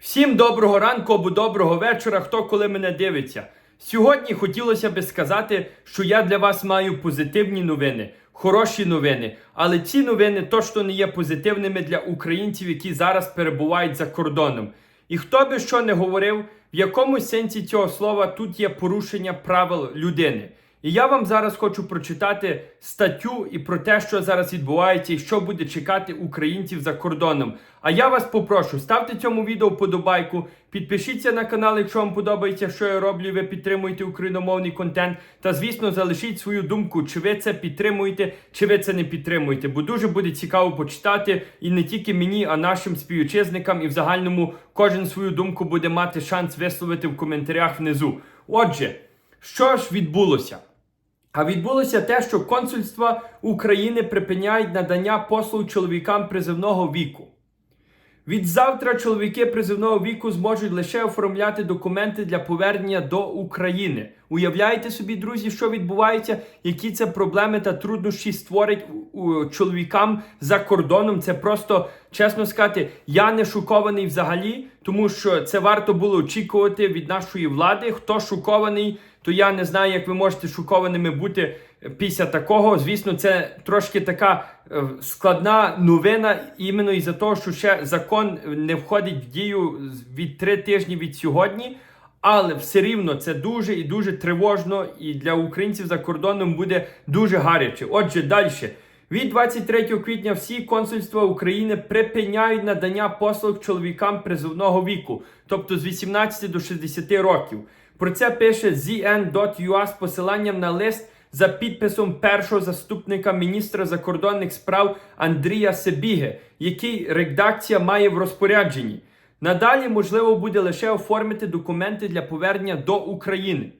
Всім доброго ранку або доброго вечора, хто коли мене дивиться. Сьогодні хотілося би сказати, що я для вас маю позитивні новини, хороші новини. Але ці новини точно не є позитивними для українців, які зараз перебувають за кордоном. І хто би що не говорив, в якомусь сенсі цього слова тут є порушення правил людини. І я вам зараз хочу прочитати статтю і про те, що зараз відбувається, і що буде чекати українців за кордоном. А я вас попрошу, ставте цьому відео вподобайку, підпишіться на канал, якщо вам подобається, що я роблю, і ви підтримуєте україномовний контент. Та звісно, залишіть свою думку, чи ви це підтримуєте, чи ви це не підтримуєте. Бо дуже буде цікаво почитати і не тільки мені, а нашим співвітчизникам, і в загальному кожен свою думку буде мати шанс висловити в коментарях внизу. Отже, що ж відбулося? А відбулося те, що консульства України припиняють надання послуг чоловікам призивного віку. Від завтра чоловіки призивного віку зможуть лише оформляти документи для повернення до України. Уявляєте собі, друзі, що відбувається, які це проблеми та труднощі створить чоловікам за кордоном. Це просто чесно сказати, я не шокований взагалі, тому що це варто було очікувати від нашої влади. Хто шокований, то я не знаю, як ви можете шокованими бути після такого. Звісно, це трошки така е, складна новина, іменно із-за того, що ще закон не входить в дію від три тижні від сьогодні. Але все рівно це дуже і дуже тривожно, і для українців за кордоном буде дуже гаряче. Отже, далі. Від 23 квітня всі консульства України припиняють надання послуг чоловікам призовного віку, тобто з 18 до 60 років. Про це пише ZN.ua з посиланням на лист за підписом першого заступника міністра закордонних справ Андрія Себіги, який редакція має в розпорядженні. Надалі можливо буде лише оформити документи для повернення до України.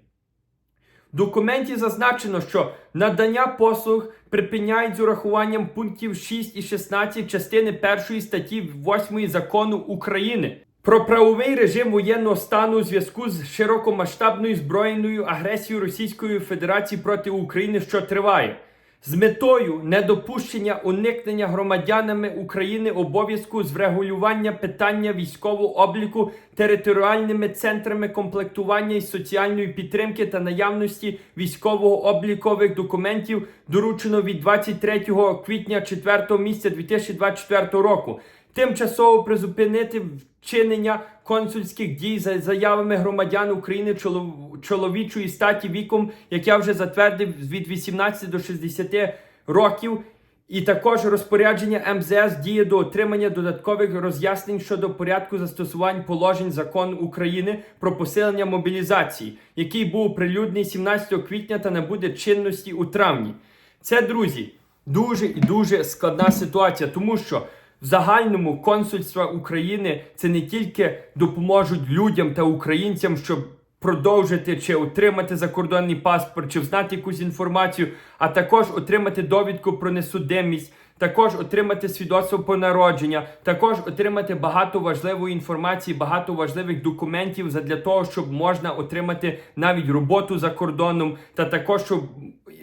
Документі зазначено, що надання послуг припиняють з урахуванням пунктів 6 і 16 частини 1 статті 8 закону України про правовий режим воєнного стану у зв'язку з широкомасштабною збройною агресією Російської Федерації проти України, що триває. З метою недопущення уникнення громадянами України обов'язку з врегулювання питання військового обліку територіальними центрами комплектування і соціальної підтримки та наявності військово-облікових документів доручено від 23 квітня 4 місяця 2024 року. Тимчасово призупинити вчинення консульських дій за заявами громадян України чолов- чоловічої статі віком, як я вже затвердив, від 18 до 60 років. І також розпорядження МЗС діє до отримання додаткових роз'яснень щодо порядку застосувань положень закону України про посилення мобілізації, який був оприлюднений 17 квітня та набуде чинності у травні. Це, друзі, дуже і дуже складна ситуація, тому що в загальному консульства України це не тільки допоможуть людям та українцям, щоб продовжити чи отримати закордонний паспорт, чи знати якусь інформацію, а також отримати довідку про несудимість. Також отримати свідоцтво про народження, також отримати багато важливої інформації, багато важливих документів для того, щоб можна отримати навіть роботу за кордоном, та також щоб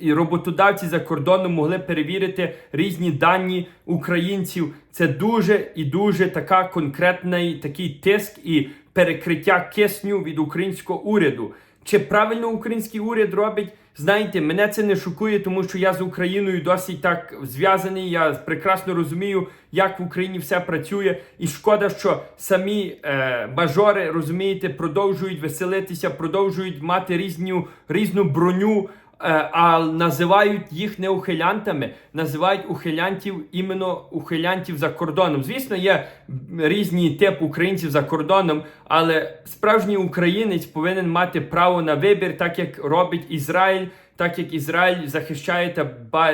і роботодавці за кордоном могли перевірити різні дані українців. Це дуже і дуже така конкретний такий тиск і перекриття кисню від українського уряду. Чи правильно український уряд робить? Знаєте, мене це не шокує, тому що я з Україною досить так зв'язаний. Я прекрасно розумію, як в Україні все працює. І шкода, що самі е, мажори розумієте, продовжують веселитися, продовжують мати різну, різну броню. Е, А називають їх не ухилянтами, називають ухилянтів іменно ухилянтів за кордоном. Звісно, є різні типи українців за кордоном, але справжній українець повинен мати право на вибір, так як робить Ізраїль, так як Ізраїль захищає та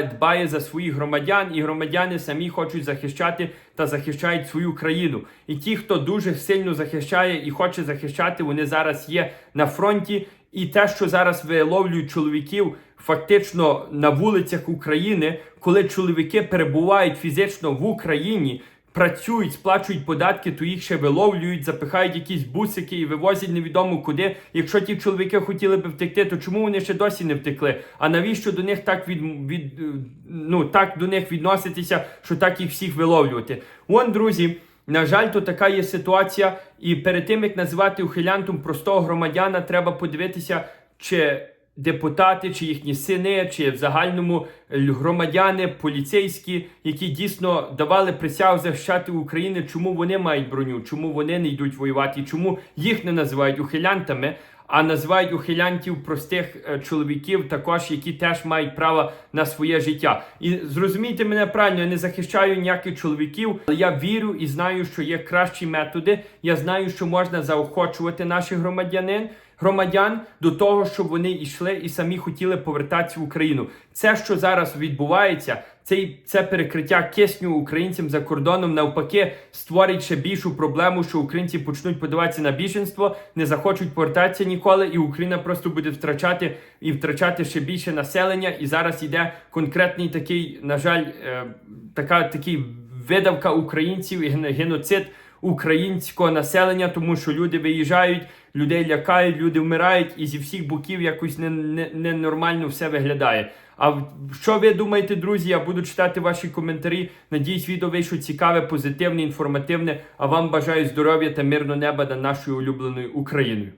дбає за своїх громадян, і громадяни самі хочуть захищати та захищають свою країну. І ті, хто дуже сильно захищає і хоче захищати, вони зараз є на фронті. І те, що зараз виловлюють чоловіків фактично на вулицях України, коли чоловіки перебувають фізично в Україні, працюють, сплачують податки, то їх ще виловлюють, запихають якісь бусики і вивозять невідомо куди. Якщо ті чоловіки хотіли би втекти, то чому вони ще досі не втекли? А навіщо до них так від, від ну так до них відноситися, що так їх всіх виловлювати? Вон, друзі. На жаль, то така є ситуація. І перед тим як називати ухилянтом простого громадяна, треба подивитися, чи депутати, чи їхні сини, чи в загальному громадяни, поліцейські, які дійсно давали присягу захищати Україну, чому вони мають броню, чому вони не йдуть воювати, чому їх не називають ухилянтами. А називають ухилянтів простих е, чоловіків, також які теж мають право на своє життя. І зрозумійте мене правильно, я не захищаю ніяких чоловіків, але я вірю і знаю, що є кращі методи. Я знаю, що можна заохочувати наших громадянин. Громадян до того, щоб вони йшли і самі хотіли повертатися в Україну. Це, що зараз відбувається, цей це перекриття кисню українцям за кордоном, навпаки, створить ще більшу проблему, що українці почнуть подаватися на біженство, не захочуть повертатися ніколи, і Україна просто буде втрачати і втрачати ще більше населення. І зараз йде конкретний такий, на жаль, е, така такий видавка українців і ген- геноцид українського населення, тому що люди виїжджають, людей лякають, люди вмирають, і зі всіх боків якось не, не, ненормально все виглядає. А що ви думаєте, друзі? Я буду читати ваші коментарі. Надіюсь, відео вийшло цікаве, позитивне, інформативне. А вам бажаю здоров'я та мирного неба над нашою улюбленою Україною.